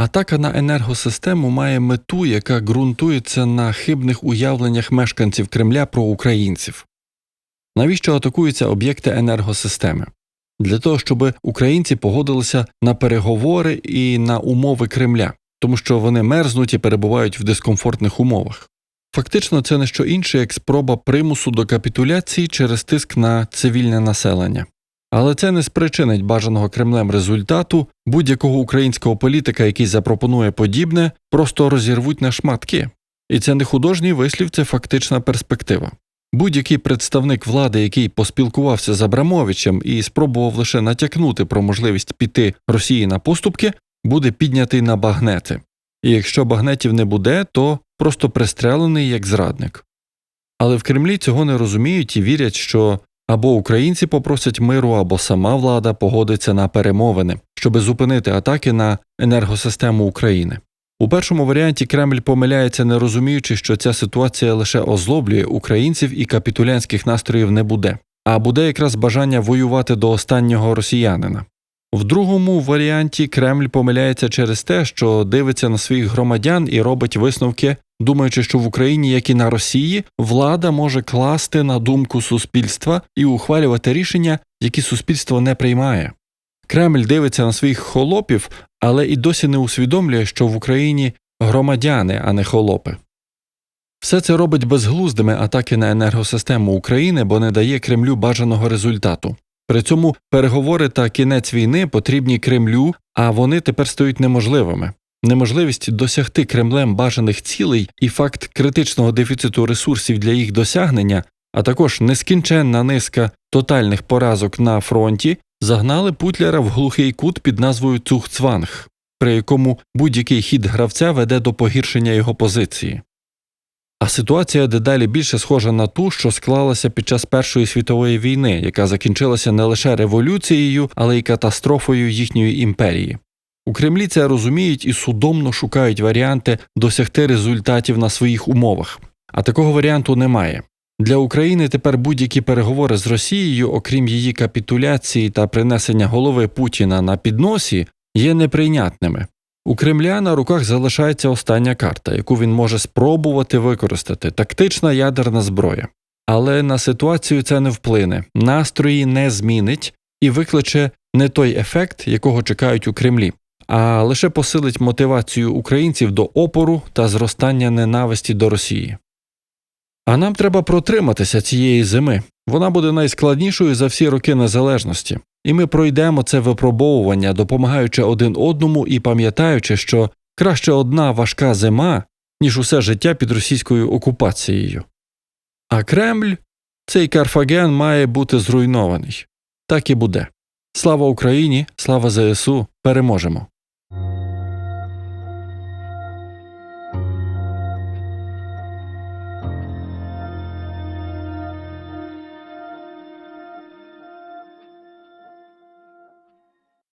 Атака на енергосистему має мету, яка ґрунтується на хибних уявленнях мешканців Кремля про українців. Навіщо атакуються об'єкти енергосистеми? Для того, щоб українці погодилися на переговори і на умови Кремля, тому що вони мерзнуть і перебувають в дискомфортних умовах. Фактично, це не що інше, як спроба примусу до капітуляції через тиск на цивільне населення. Але це не спричинить бажаного Кремлем результату будь-якого українського політика, який запропонує подібне, просто розірвуть на шматки. І це не художній вислів, це фактична перспектива. Будь-який представник влади, який поспілкувався з Абрамовичем і спробував лише натякнути про можливість піти Росії на поступки, буде піднятий на багнети. І якщо багнетів не буде, то просто пристрелений як зрадник. Але в Кремлі цього не розуміють і вірять, що або українці попросять миру, або сама влада погодиться на перемовини, щоби зупинити атаки на енергосистему України. У першому варіанті Кремль помиляється, не розуміючи, що ця ситуація лише озлоблює українців і капітулянських настроїв не буде, а буде якраз бажання воювати до останнього росіянина. В другому варіанті Кремль помиляється через те, що дивиться на своїх громадян і робить висновки, думаючи, що в Україні, як і на Росії, влада може класти на думку суспільства і ухвалювати рішення, які суспільство не приймає. Кремль дивиться на своїх холопів, але і досі не усвідомлює, що в Україні громадяни, а не холопи. Все це робить безглуздими атаки на енергосистему України, бо не дає Кремлю бажаного результату. При цьому переговори та кінець війни потрібні Кремлю, а вони тепер стають неможливими. Неможливість досягти Кремлем бажаних цілей і факт критичного дефіциту ресурсів для їх досягнення, а також нескінченна низка тотальних поразок на фронті загнали Путляра в глухий кут під назвою Цухцванг, при якому будь-який хід гравця веде до погіршення його позиції. А ситуація дедалі більше схожа на ту, що склалася під час Першої світової війни, яка закінчилася не лише революцією, але й катастрофою їхньої імперії. У Кремлі це розуміють і судомно шукають варіанти досягти результатів на своїх умовах, а такого варіанту немає. Для України тепер будь-які переговори з Росією, окрім її капітуляції та принесення голови Путіна на підносі, є неприйнятними. У Кремля на руках залишається остання карта, яку він може спробувати використати тактична ядерна зброя. Але на ситуацію це не вплине, настрої не змінить і викличе не той ефект, якого чекають у Кремлі, а лише посилить мотивацію українців до опору та зростання ненависті до Росії. А нам треба протриматися цієї зими. Вона буде найскладнішою за всі роки незалежності, і ми пройдемо це випробовування, допомагаючи один одному і пам'ятаючи, що краще одна важка зима, ніж усе життя під російською окупацією. А Кремль, цей Карфаген має бути зруйнований. Так і буде. Слава Україні, слава ЗСУ, переможемо.